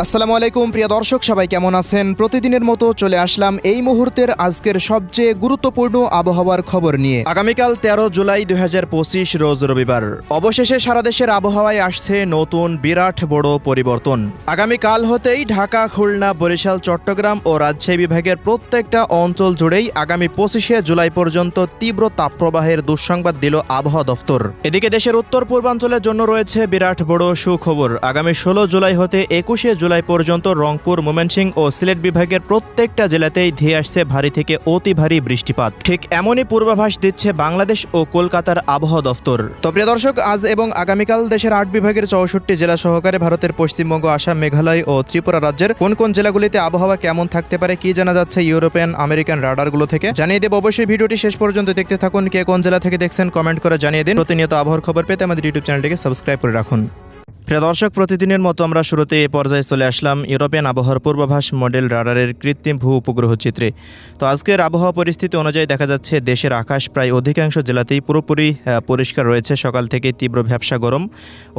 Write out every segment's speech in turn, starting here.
আসসালামু আলাইকুম, প্রিয় দর্শক, সবাই কেমন আছেন? প্রতিদিনের মতো চলে আসলাম এই মুহূর্তের আজকের সবচেয়ে গুরুত্বপূর্ণ আবহাওয়ার খবর নিয়ে। আগামীকাল তেরো জুলাই দুই রোজ রবিবার। অবশেষে সারা দেশের আবহাওয়ায় আসছে নতুন বিরাট বড় পরিবর্তন। আগামীকাল হতেই ঢাকা, খুলনা, বরিশাল, চট্টগ্রাম ও রাজশাহী বিভাগের প্রত্যেকটা অঞ্চল জুড়েই আগামী পঁচিশে জুলাই পর্যন্ত তীব্র তাপপ্রবাহের দুঃসংবাদ দিল আবহাওয়া দফতর। এদিকে দেশের উত্তর পূর্বাঞ্চলের জন্য রয়েছে বিরাট বড় সুখবর। আগামী ষোলো জুলাই হতে একুশে জুলাই পর্যন্ত রংপুর ময়মনসিংহ ও সিলেট বিভাগের প্রত্যেকটা জেলাতেই ধেয়ে আসছে ভারী থেকে অতি ভারী বৃষ্টিপাত। ঠিক এমনই পূর্বাভাস দিচ্ছে বাংলাদেশ ও কলকাতার আবহাওয়া দফতর। তো প্রিয় দর্শক, আজ এবং আগামীকাল দেশের আট বিভাগের চৌষট্টি জেলা সহকারে ভারতের পশ্চিমবঙ্গ, আসাম, মেঘালয় ও ত্রিপুরা রাজ্যের কোন কোন জেলাগুলিতে আবহাওয়া কেমন থাকতে পারে কি জানা যাচ্ছে ইউরোপিয়ান আমেরিকান রাডারগুলো থেকে। জানিয়ে দেব অবশ্যই ভিডিওটি শেষ পর্যন্ত দেখতে থাকুন, কে কোন জেলা থেকে দেখছেন কমেন্ট করে জানিয়ে দিন। প্রতিনিয়ত আবহাওয়ার খবর পেতে আমাদের ইউটিউব চ্যানেলটিকে সাবস্ক্রাইব করে রাখুন। প্রিয় দর্শক, প্রতিদিনের মতো আমরা শুরুতে এ পর্যায়ে চলে আসলাম ইউরোপিয়ান আবহাওয়ার পূর্বাভাস মডেল রাডারের কৃত্রিম ভূ উপগ্রহ চিত্রে। তো আজকের আবহাওয়া পরিস্থিতি অনুযায়ী দেখা যাচ্ছে দেশের আকাশ প্রায় অধিকাংশ জেলাতেই পুরোপুরি পরিষ্কার রয়েছে। সকাল থেকে তীব্র ভ্যাবসা গরম।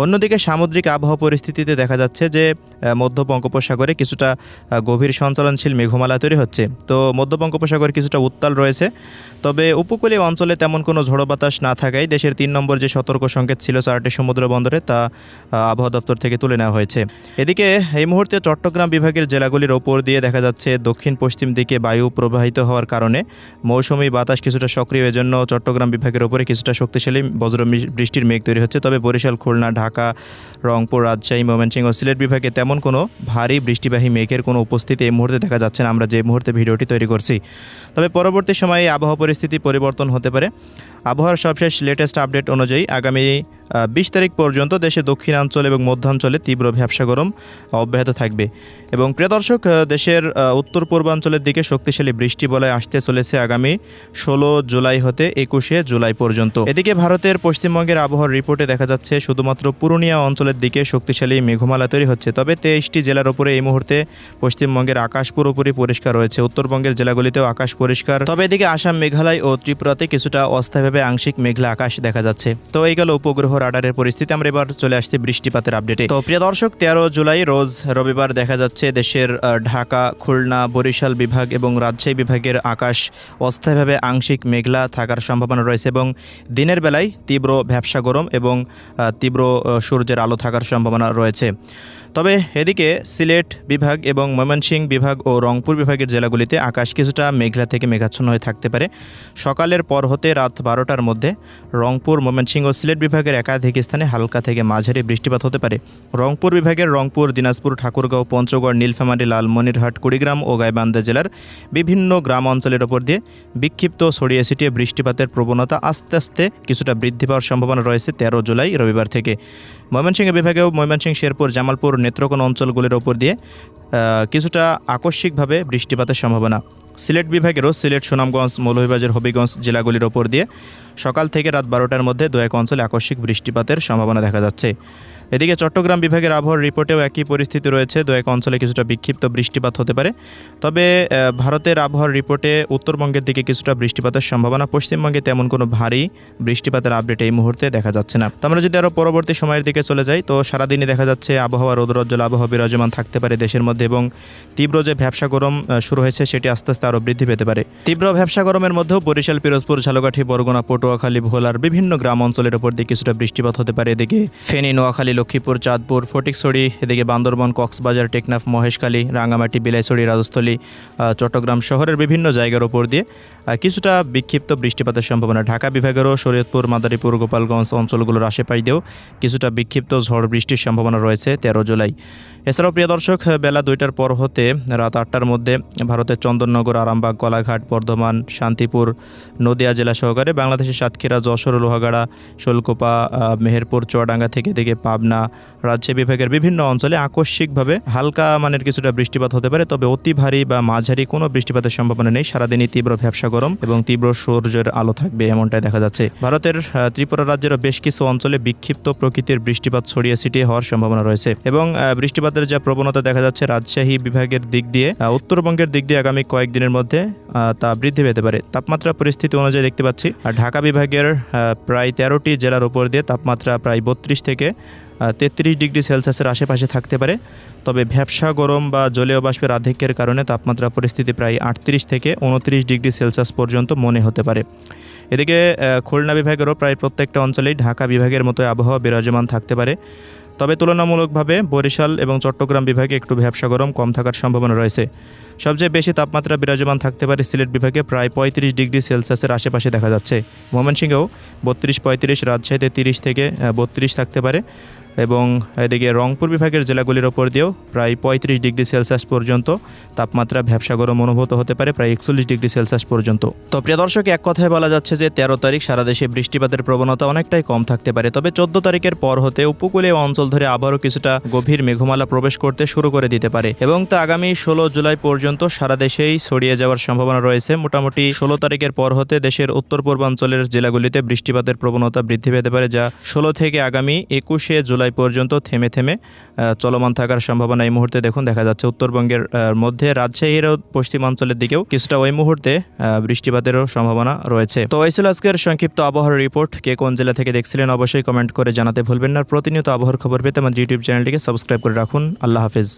অন্যদিকে সামুদ্রিক আবহাওয়া পরিস্থিতিতে দেখা যাচ্ছে যে মধ্য বঙ্গোপসাগরে কিছুটা গভীর সঞ্চালনশীল মেঘমালা তৈরি হচ্ছে। তো মধ্য বঙ্গোপসাগর কিছুটা উত্তাল রয়েছে। তবে উপকূলীয় অঞ্চলে তেমন কোনো ঝড়ো বাতাস না থাকায় দেশের তিন নম্বর যে সতর্ক সংকেত ছিল চারটি সমুদ্র বন্দরে তা আবহাওয়া দপ্তর থেকে তুলে নেওয়া হয়েছে। এদিকে, এই মুহূর্তে চট্টগ্রাম বিভাগের জেলাগুলির ওপর দিয়ে দেখা যাচ্ছে দক্ষিণ পশ্চিম দিকে বায়ু প্রবাহিত হওয়ার কারণে মৌসুমী বাতাস কিছুটা সক্রিয়। এজন্য চট্টগ্রাম বিভাগের ওপরে কিছুটা শক্তিশালী বজ্র বৃষ্টির মেঘ তৈরি হচ্ছে। তবে বরিশাল, খুলনা, ঢাকা, রংপুর, রাজশাহী, ময়মনসিংহ সিলেট বিভাগে তেমন কোনো ভারী বৃষ্টিবাহী মেঘের কোনো উপস্থিতি এই মুহূর্তে দেখা যাচ্ছে না। আমরা যে মুহূর্তে ভিডিওটি তৈরি করছি, তবে পরবর্তী সময়ে আবহাওয়া পরিস্থিতি পরিবর্তন হতে পারে। আবহাওয়ার সবশেষ লেটেস্ট আপডেট অনুযায়ী আগামী বিশ তারিখ পর্যন্ত দেশের দক্ষিণাঞ্চল এবং মধ্যাঞ্চলে তীব্র ভ্যাবসা গরম অব্যাহত থাকবে। এবং প্রিয় দর্শক দেশের উত্তর পূর্বাঞ্চলের দিকে শক্তিশালী বৃষ্টি বলয় আসতে চলেছে আগামী ষোলো জুলাই হতে একুশে জুলাই পর্যন্ত। এদিকে ভারতের পশ্চিমবঙ্গের আবহাওয়ার রিপোর্টে দেখা যাচ্ছে, শুধুমাত্র পুরুলিয়া অঞ্চলের দিকে শক্তিশালী মেঘমালা তৈরি হচ্ছে। তবে তেইশটি জেলার উপরে এই মুহূর্তে পশ্চিমবঙ্গের আকাশ পুরোপুরি পরিষ্কার রয়েছে। উত্তরবঙ্গের জেলাগুলিতেও আকাশ পরিষ্কার। তবে এদিকে আসাম, মেঘালয় ও ত্রিপুরাতে কিছুটা অস্থায়ীভাবে আংশিক মেঘলা আকাশ দেখা যাচ্ছে। তো এই গেল উপগ্রহ রাডারের পরিস্থিতি। আমরা এবার চলে আসছি বৃষ্টিপাতের আপডেটে তো প্রিয় দর্শক, তেরো জুলাই রোজ রবিবার দেখা যাচ্ছে দেশের ঢাকা, খুলনা, বরিশাল বিভাগ এবং রাজশাহী বিভাগের আকাশ অস্থায়ীভাবে আংশিক মেঘলা থাকার সম্ভাবনা রয়েছে এবং দিনের বেলায় তীব্র ভ্যাবসা গরম এবং তীব্র সূর্যের আলো থাকার সম্ভাবনা রয়েছে। তবে এদিকে সিলেট বিভাগ এবং ময়মনসিংহ বিভাগ ও রংপুর বিভাগের জেলাগুলিতে আকাশ কিছুটা মেঘলা থেকে মেঘাচ্ছন্ন হয়ে থাকতে পারে। সকালের পর হতে রাত বারোটার মধ্যে রংপুর ময়মনসিংহ ও সিলেট বিভাগের একাধিক স্থানে হালকা থেকে মাঝারি বৃষ্টিপাত হতে পারে। রংপুর বিভাগের রংপুর, দিনাজপুর, ঠাকুরগাঁও, পঞ্চগড়, নীলফামারী, লালমনিরহাট, কুড়িগ্রাম ও গাইবান্ধা জেলার বিভিন্ন গ্রাম অঞ্চলের ওপর দিয়ে বিক্ষিপ্ত ছড়িয়ে ছিটিয়ে বৃষ্টিপাতের প্রবণতা আস্তে আস্তে কিছুটা বৃদ্ধি পাওয়ার সম্ভাবনা রয়েছে তেরো জুলাই রবিবার থেকে। ময়মনসিংহ বিভাগেও ময়মনসিংহ, শেরপুর, জামালপুর নেত্রকোন অঞ্চলগুলির ওপর দিয়ে কিছুটা আকস্মিকভাবে বৃষ্টিপাতের সম্ভাবনা। সিলেট বিভাগেরও সিলেট, সুনামগঞ্জ, মৌলভীবাজার, হবিগঞ্জ জেলাগুলির ওপর দিয়ে সকাল থেকে রাত বারোটার মধ্যে দু এক অঞ্চলে আকস্মিক বৃষ্টিপাতের সম্ভাবনা দেখা যাচ্ছে। এদিকে চট্টগ্রাম বিভাগের আবহাওয়ার রিপোর্টেও একই পরিস্থিতি রয়েছে। দু এক অঞ্চলে কিছুটা বিক্ষিপ্ত বৃষ্টিপাত হতে পারে। তবে ভারতের আবহাওয়ার রিপোর্টে উত্তরবঙ্গের দিকে কিছুটা বৃষ্টিপাতের সম্ভাবনা। পশ্চিমবঙ্গে তেমন কোনো ভারী বৃষ্টিপাতের আপডেট এই মুহূর্তে দেখা যাচ্ছে না। তো আমরা যদি আরও পরবর্তী সময়ের দিকে চলে যাই, তো সারাদিনই দেখা যাচ্ছে আবহাওয়া রৌদ্রোজ্জ্বল, আবহাওয়া বিরাজমান থাকতে পারে দেশের মধ্যে এবং তীব্র যে ভ্যাবসা গরম শুরু হয়েছে সেটি আস্তে আস্তে আরও বৃদ্ধি পেতে পারে। তীব্র ভ্যাবসা গরমের মধ্যেও বরিশাল, পিরোজপুর, ঝালকাঠি, বরগুনা, পটুয়াখালী, ভোলার বিভিন্ন গ্রাম অঞ্চলের উপর দিয়ে কিছুটা বৃষ্টিপাত হতে পারে। এদিকে ফেনী, নোয়াখালী লক্ষ্মীপুর, চাঁদপুর, ফটিকছড়ি, এদিকে বান্দরবন, কক্সবাজার, টেকনাফ, মহেশখালী রাঙামাটি বিলাইছড়ি, রাজস্থলী চট্টগ্রাম শহরের বিভিন্ন জায়গার উপর দিয়ে কিছুটা বিক্ষিপ্ত বৃষ্টিপাতের সম্ভাবনা। ঢাকা বিভাগেরও শরীয়তপুর, মাদারীপুর, গোপালগঞ্জ অঞ্চলগুলোর আশেপাশ দিয়েও কিছুটা বিক্ষিপ্ত ঝড় বৃষ্টির সম্ভাবনা রয়েছে তেরো জুলাই। এছাড়াও প্রিয় দর্শক, বেলা দুইটার পর হতে রাত আটটার মধ্যে ভারতের চন্দননগর, আরামবাগ, গলাঘাট, বর্ধমান, শান্তিপুর, নদিয়া জেলা সহকারে বাংলাদেশের সাতক্ষীরা, যশোর, লোহাগাড়া, শোলকোপা মেহেরপুর, চুয়াডাঙ্গা থেকে থেকে পাবনা রাজশাহী বিভাগের বিভিন্ন অঞ্চলে আকস্মিকভাবে হালকা মানের কিছুটা বৃষ্টিপাত হতে পারে, তবে অতি ভারী বা মাঝারি কোনো বৃষ্টিপাতের সম্ভাবনা নেই। সারাদিনই তীব্র ভ্যাবসা গরম এবং তীব্র সূর্যের আলো থাকবে এমনটাই দেখা যাচ্ছে। ভারতের ত্রিপুরা রাজ্যেরও বেশ কিছু অঞ্চলে বিক্ষিপ্ত প্রকৃতির বৃষ্টিপাত ছড়িয়ে ছিটিয়ে হওয়ার সম্ভাবনা রয়েছে এবং বৃষ্টিপাতের যা প্রবণতা দেখা যাচ্ছে রাজশাহী বিভাগের দিক দিয়ে উত্তরবঙ্গের দিক দিয়ে আগামী কয়েকদিনের মধ্যে তা বৃদ্ধি পেতে পারে। তাপমাত্রা পরিস্থিতি অনুযায়ী দেখতে পাচ্ছি ঢাকা বিভাগের প্রায় তেরোটি জেলার উপর দিয়ে তাপমাত্রা প্রায় বত্রিশ থেকে তেত্রিশ ডিগ্রি সেলসিয়াসের আশেপাশে থাকতে পারে। তবে ভ্যাবসা গরম বা জলীয় বাষ্পের আধিক্যের কারণে তাপমাত্রা পরিস্থিতি প্রায় আটত্রিশ থেকে উনত্রিশ ডিগ্রি সেলসিয়াস পর্যন্ত মনে হতে পারে। এদিকে খুলনা বিভাগেরও প্রায় প্রত্যেকটা অঞ্চলেই ঢাকা বিভাগের মতো আবহাওয়া বিরাজমান থাকতে পারে। তবে তুলনামূলকভাবে বরিশাল এবং চট্টগ্রাম বিভাগে একটু ভ্যাবসা গরম কম থাকার সম্ভাবনা রয়েছে। সবচেয়ে বেশি তাপমাত্রা বিরাজমান থাকতে পারে সিলেট বিভাগে প্রায় পঁয়ত্রিশ ডিগ্রি সেলসিয়াসের আশেপাশে দেখা যাচ্ছে। ময়মনসিংহেও বত্রিশ পঁয়ত্রিশ, রাজশাহীতে তিরিশ থেকে বত্রিশ থাকতে পারে। এবং এদিকে রংপুর বিভাগের জেলাগুলির ওপর দিয়েও প্রায় পঁয়ত্রিশ ডিগ্রি সেলসিয়াস পর্যন্ত তাপমাত্রা ভ্যাবসা গরম অনুভূত হতে পারে, প্রায় একচল্লিশ ডিগ্রি সেলসিয়াস পর্যন্ত। তো প্রিয় দর্শক, এক কথায় বলা যাচ্ছে যে তেরো তারিখ সারা দেশে বৃষ্টিপাতের প্রবণতা অনেকটাই কম থাকতে পারে। তবে চোদ্দ তারিখের পর হতে উপকূলীয় অঞ্চল ধরে আবারও কিছুটা গভীর মেঘমালা প্রবেশ করতে শুরু করে দিতে পারে এবং তা আগামী ষোলো জুলাই পর্যন্ত সারা দেশেই ছড়িয়ে যাওয়ার সম্ভাবনা রয়েছে। মোটামুটি ষোলো তারিখের পর হতে দেশের উত্তর পূর্বাঞ্চলের জেলাগুলিতে বৃষ্টিপাতের প্রবণতা বৃদ্ধি পেতে পারে, যা ষোলো থেকে আগামী একুশে জুলাই পর্যন্ত থেমে থেমে চলমান থাকার সম্ভাবনা এই মুহূর্তে দেখুন, দেখা যাচ্ছে উত্তরবঙ্গের মধ্যে রাজশাহীর পশ্চিমাঞ্চলের দিকেও কিছুটা ওই মুহূর্তে বৃষ্টিপাতেরও সম্ভাবনা রয়েছে। তো এই ছিল আজকের সংক্ষিপ্ত আবহাওয়ার রিপোর্ট। কে কোন জেলা থেকে দেখছিলেন অবশ্যই কমেন্ট করে জানাতে ভুলবেন না। প্রতিনিয়ত আবহাওয়ার খবর পেতে আমার ইউটিউব চ্যানেলটিকে সাবস্ক্রাইব করে রাখুন। আল্লাহ হাফেজ।